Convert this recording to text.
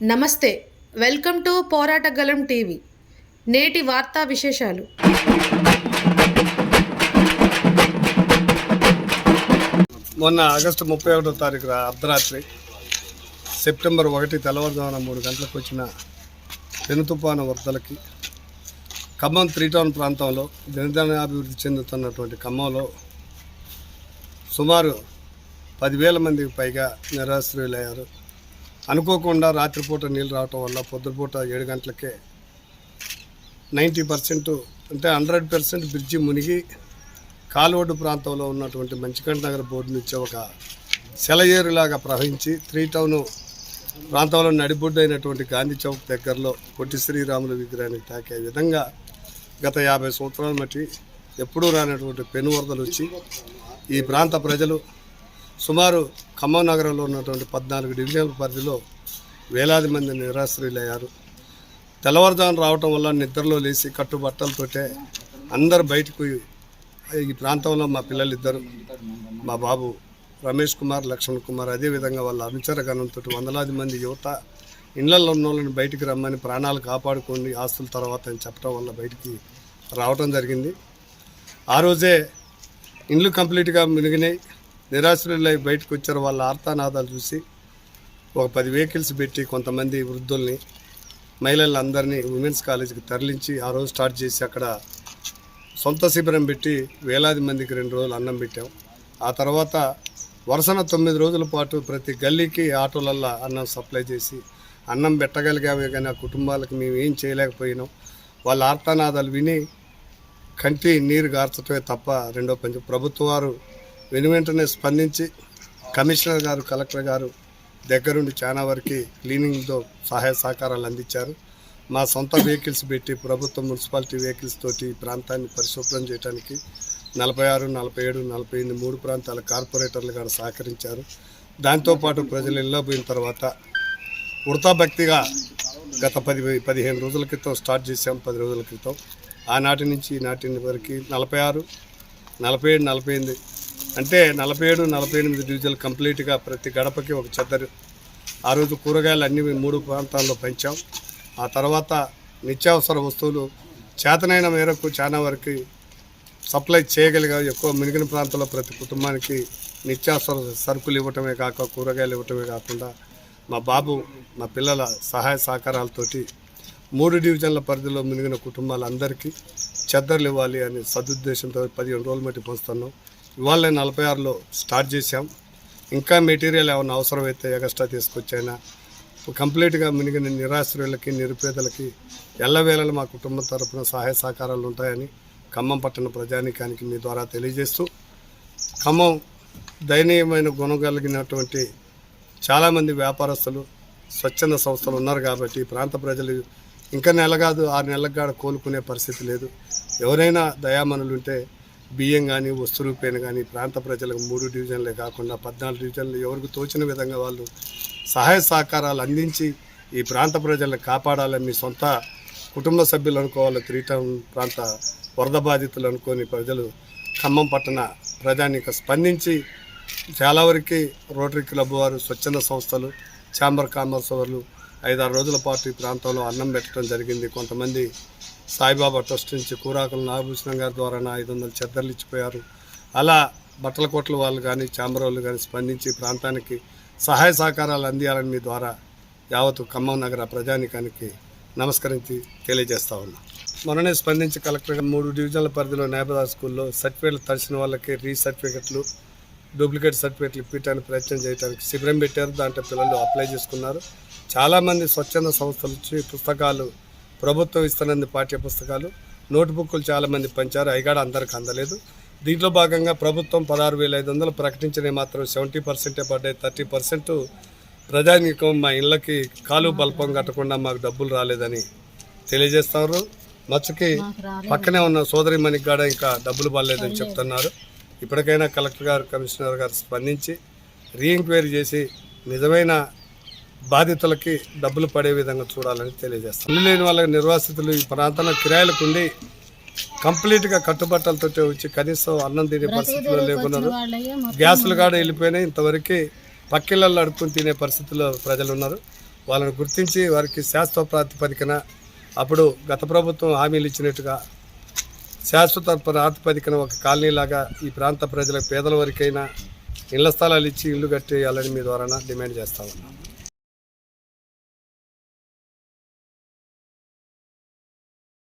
నమస్తే welcome to పోరాటగలం TV. నేటి వార్తా విశేషాలు. మొన్న ఆగస్టు ముప్పై ఒకటో తారీఖు అర్ధరాత్రి సెప్టెంబర్ ఒకటి తెల్లవారుజామున మూడు గంటలకు వచ్చిన పెనుతుపాన వరదలకి ఖమ్మం త్రీ టౌన్ ప్రాంతంలో దినదిన అభివృద్ధి చెందుతున్నటువంటి ఖమ్మంలో సుమారు పదివేల మందికి పైగా నిరాశ్రయులయ్యారు. అనుకోకుండా రాత్రిపూట నీళ్ళు రావటం వల్ల పొద్దుపూట ఏడు గంటలకే నైంటీ పర్సెంట్ అంటే హండ్రెడ్ పర్సెంట్ బ్రిడ్జి మునిగి కాలువడ్డు ప్రాంతంలో ఉన్నటువంటి మంచికంట నగర్ బోర్డు నుంచి ఒక సెలయేరులాగా ప్రవహించి త్రీ టౌన్ ప్రాంతంలో నడిబొడ్డు అయినటువంటి గాంధీ చౌక్ దగ్గరలో పొట్టి శ్రీరాములు విగ్రహానికి తాకే విధంగా గత యాభై సంవత్సరాల మట్టి ఎప్పుడూ రానటువంటి పెను వరదలు వచ్చి ఈ ప్రాంత ప్రజలు సుమారు ఖమ్మం నగరంలో ఉన్నటువంటి పద్నాలుగు డివిజన్ల పరిధిలో వేలాది మంది నిరాశ్రయులయ్యారు. తెల్లవారుజామున రావటం వల్ల నిద్రలో లేచి కట్టుబట్టలతోటే అందరు బయటకు ఈ ప్రాంతంలో మా పిల్లలు ఇద్దరు మా బాబు రమేష్ కుమార్ లక్ష్మణ్ కుమార్ అదేవిధంగా వాళ్ళ అనుచర గణంతో వందలాది మంది యువత ఇళ్ళలో ఉన్న వాళ్ళని బయటికి రమ్మని ప్రాణాలు కాపాడుకోండి ఆస్తుల తర్వాత అని చెప్పడం వల్ల బయటికి రావటం జరిగింది. ఆ రోజే ఇండ్లు కంప్లీట్గా మునిగినాయి. నిరాశ్రులై బయటకు వచ్చారు వాళ్ళ ఆర్తానాదాలు చూసి ఒక పది వెహికల్స్ పెట్టి కొంతమంది వృద్ధుల్ని మహిళలందరినీ ఉమెన్స్ కాలేజీకి తరలించి ఆ రోజు స్టార్ట్ చేసి అక్కడ సొంత శిబిరం పెట్టి వేలాది మందికి రెండు రోజులు అన్నం పెట్టాం. ఆ తర్వాత వరుసన తొమ్మిది రోజుల పాటు ప్రతి గల్లీకి ఆటోలల్లా అన్నం సప్లై చేసి అన్నం పెట్టగలిగామే కానీ ఆ కుటుంబాలకు మేము ఏం చేయలేకపోయినాం. వాళ్ళ ఆర్తనాదాలు విని కంటి నీరు గార్చటమే తప్ప రెండో పంచ ప్రభుత్వ వారు వెను వెంటనే స్పందించి కమిషనర్ గారు కలెక్టర్ గారు దగ్గరుండి చాలా వరకు క్లీనింగ్తో సహాయ సహకారాలు అందించారు. మా సొంత వెహికల్స్ పెట్టి ప్రభుత్వ మున్సిపాలిటీ వెహికల్స్ తోటి ఈ ప్రాంతాన్ని పరిశుభ్రం చేయడానికి నలభై ఆరు నలభై ఏడు నలభై ఎనిమిది మూడు ప్రాంతాల కార్పొరేటర్లు గారు సహకరించారు. దాంతోపాటు ప్రజలు ఇళ్ళ పోయిన తర్వాత వృతాభక్తిగా గత పది పదిహేను రోజుల క్రితం స్టార్ట్ చేసాం పది రోజుల క్రితం. ఆనాటి నుంచి ఈనాటి వరకు నలభై ఆరు నలభై ఏడు నలభై ఎనిమిది అంటే నలభై ఏడు నలభై ఎనిమిది డివిజన్లు కంప్లీట్గా ప్రతి గడపకి ఒక చెద్దరు. ఆ రోజు కూరగాయలు అన్ని మూడు ప్రాంతాల్లో పెంచాం. ఆ తర్వాత నిత్యావసర వస్తువులు చేతనైన మేరకు చాలా వరకు సప్లై చేయగలిగా ఎక్కువ మిగిలిన ప్రాంతంలో ప్రతి కుటుంబానికి నిత్యావసర సరుకులు ఇవ్వటమే కాక కూరగాయలు ఇవ్వటమే కాకుండా మా బాబు మా పిల్లల సహాయ సహకారాలతోటి మూడు డివిజన్ల పరిధిలో మునిగిన కుటుంబాలందరికీ చెద్దర్లు ఇవ్వాలి అనే సదుద్దేశంతో పదిహేను రోజులు మట్టి పంచుతున్నాం. ఇవాళ నలభై ఆరులో స్టార్ట్ చేశాం. ఇంకా మెటీరియల్ ఏమైనా అవసరమైతే ఎగస్ట్రా తీసుకొచ్చైనా కంప్లీట్గా మునిగిన నిరాశ్రయులకి నిరుపేదలకి ఎల్లవేళలు మా కుటుంబం తరఫున సహాయ సహకారాలు ఉంటాయని ఖమ్మం పట్టణ ప్రజానీకానికి మీ ద్వారా తెలియజేస్తూ ఖమ్మం దయనీయమైన గుణం కలిగినటువంటి చాలామంది వ్యాపారస్తులు స్వచ్ఛంద సంస్థలు ఉన్నారు కాబట్టి ఈ ప్రాంత ప్రజలు ఇంకా నెల కాదు ఆరు నెలలకు కాడ కోలుకునే పరిస్థితి లేదు. ఎవరైనా దయామనులు ఉంటే బియ్యం కానీ వస్తు రూపేణ కానీ ప్రాంత ప్రజలకు మూడు డివిజన్లే కాకుండా పద్నాలుగు డివిజన్లు ఎవరికి తోచిన విధంగా వాళ్ళు సహాయ సహకారాలు అందించి ఈ ప్రాంత ప్రజలను కాపాడాలని మీ సొంత కుటుంబ సభ్యులు అనుకోవాలి. త్రీ టౌన్ ప్రాంత వరద బాధితులు అనుకొని ప్రజలు ఖమ్మం పట్టణ ప్రజానికి స్పందించి చాలా వరకు రోటరీ క్లబ్ వారు స్వచ్ఛంద సంస్థలు ఛాంబర్ కామర్స్ వాళ్ళు ఐదారు రోజుల పాటు ఈ ప్రాంతంలో అన్నం పెట్టడం జరిగింది. కొంతమంది సాయిబాబా ట్రస్ట్ నుంచి కూరాకుల నాగభూషణం గారి ద్వారా ఐదు వందల చెద్దర్లు ఇచ్చిపోయారు. అలా బట్టల కొట్ల వాళ్ళు కానీ ఛాంబర్ వాళ్ళు కానీ స్పందించి ప్రాంతానికి సహాయ సహకారాలు అందియాలని మీ ద్వారా యావత్తు ఖమ్మం నగర ప్రజానికానికి నమస్కరించి తెలియజేస్తా ఉన్నా. మొన్ననే స్పందించి కలెక్టర్ మూడు డివిజన్ల పరిధిలో నేపథ్య స్కూల్లో సర్టిఫికేట్లు తడిసిన వాళ్ళకి రీ సర్టిఫికెట్లు డూప్లికేట్ సర్టిఫికేట్లు ఇప్పించడానికి ప్రయత్నం చేయడానికి శిబిరం పెట్టారు. దాంట్లో పిల్లలు అప్లై చేసుకున్నారు. చాలామంది స్వచ్ఛంద సంస్థలు వచ్చి పుస్తకాలు ప్రభుత్వం ఇస్తున్నది పాఠ్య పుస్తకాలు నోట్బుక్లు చాలామంది పంచారు అవి అందరికి అందలేదు. దీంట్లో భాగంగా ప్రభుత్వం పదహారు వేల ఐదు వందలు ప్రకటించినవి మాత్రం సెవెంటీ పర్సెంటే పడ్డాయి. థర్టీ పర్సెంట్ ప్రజానీకం మా ఇళ్ళకి కాలు బల్పం కట్టకుండా మాకు డబ్బులు రాలేదని తెలియజేస్తారు మచ్చకి పక్కనే ఉన్న సోదరి మణికి కూడా ఇంకా డబ్బులు పడలేదని చెప్తున్నారు. ఇప్పటికైనా కలెక్టర్ గారు కమిషనర్ గారు స్పందించి రీఎంక్వైరీ చేసి నిజమైన బాధితులకి డబ్బులు పడే విధంగా చూడాలని తెలియజేస్తాం. ఇల్లు లేని వాళ్ళకి నిర్వాసితులు ఈ ప్రాంతంలో కిరాయిలకు ఉండి కంప్లీట్గా కట్టుబట్టలతో వచ్చి కనీసం అన్నం తినే పరిస్థితిలో లేకున్నారు. గ్యాసులు కాడ వెళ్ళిపోయినాయి ఇంతవరకు పక్కిళ్ళల్లో అడుక్కుని తినే పరిస్థితిలో ప్రజలు ఉన్నారు వాళ్ళని గుర్తించి వారికి శాశ్వత ప్రాతిపదికన అప్పుడు గత ప్రభుత్వం హామీలు ఇచ్చినట్టుగా శాశ్వత ప్రాతిపదికన ఒక కాలనీలాగా ఈ ప్రాంత ప్రజలకు పేదల వరకైనా ఇళ్ళ స్థలాలు ఇచ్చి ఇల్లు కట్టేయాలని మీ ద్వారా డిమాండ్ చేస్తా ఉన్నాం.